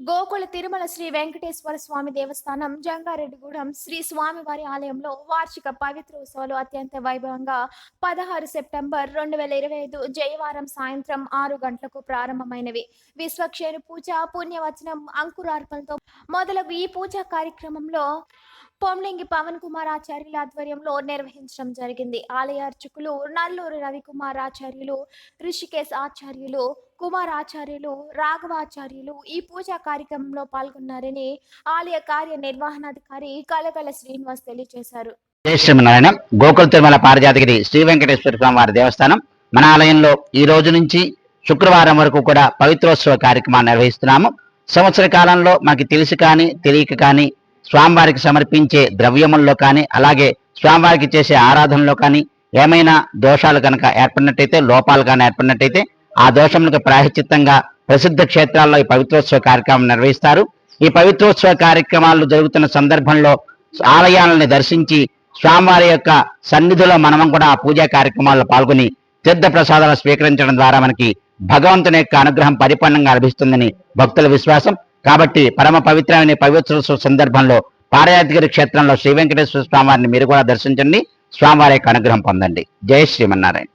గోకుల తిరుమల శ్రీ వెంకటేశ్వర స్వామి దేవస్థానం జంగారెడ్డిగూడెం శ్రీ స్వామివారి ఆలయంలో వార్షిక పవిత్ర ఉత్సవాలు అత్యంత వైభవంగా పదహారు సెప్టెంబర్ రెండు వేల ఇరవై ఐదు జయవారం సాయంత్రం ఆరు గంటలకు ప్రారంభమైనవి. విశ్వక్షేరు పూజ పుణ్యవచనం అంకురార్పణతో మొదలగు ఈ పూజా కార్యక్రమంలో పొమ్లింగి పవన్ కుమార్ ఆచార్యుల ఆధ్వర్యంలో నిర్వహించడం జరిగింది. ఆలయ అర్చకులు నల్లూరు రవికుమార్ ఆచార్యులు ఋషికేశ్ ఆచార్యులు కుమార్ ఆచార్యులు రాఘవాచార్యులు ఈ పూజా కార్యక్రమంలో పాల్గొన్నారని ఆలయ కార్యనిర్వహణాధికారి కలగల శ్రీనివాస్ తెలియజేశారు. జై శ్రీమన్నారాయణ. గోకుల తిరుమల పారిజాతగిరి శ్రీ వెంకటేశ్వర స్వామి వారి దేవస్థానం. మన ఆలయంలో ఈ రోజు నుంచి శుక్రవారం వరకు కూడా పవిత్రోత్సవ కార్యక్రమాన్ని నిర్వహిస్తున్నాము. సంవత్సర కాలంలో మనకి తెలిసి కానీ తెలియక కానీ స్వామివారికి సమర్పించే ద్రవ్యముల్లో కానీ అలాగే స్వామివారికి చేసే ఆరాధనలో కానీ ఏమైనా దోషాలు కనుక ఏర్పడినట్టయితే లోపాలు కానీ ఏర్పడినట్టయితే ఆ దోషములకు ప్రాయశ్చిత్తంగా ప్రసిద్ధ క్షేత్రాల్లో ఈ పవిత్రోత్సవ కార్యక్రమం నిర్వహిస్తారు. ఈ పవిత్రోత్సవ కార్యక్రమాలు జరుగుతున్న సందర్భంలో ఆలయాలను దర్శించి స్వామివారి యొక్క సన్నిధిలో మనం కూడా ఆ పూజా కార్యక్రమాల్లో పాల్గొని తీర్థ ప్రసాదాలు స్వీకరించడం ద్వారా మనకి భగవంతుని యొక్క అనుగ్రహం పరిపూర్ణంగా లభిస్తుందని భక్తుల విశ్వాసం. కాబట్టి పరమ పవిత్రమైన పవిత్రోత్సవ సందర్భంలో పారయాదగిరి క్షేత్రంలో శ్రీ వెంకటేశ్వర స్వామివారిని మీరు కూడా దర్శించండి. స్వామివారి యొక్క అనుగ్రహం పొందండి. జై శ్రీమన్నారాయణ.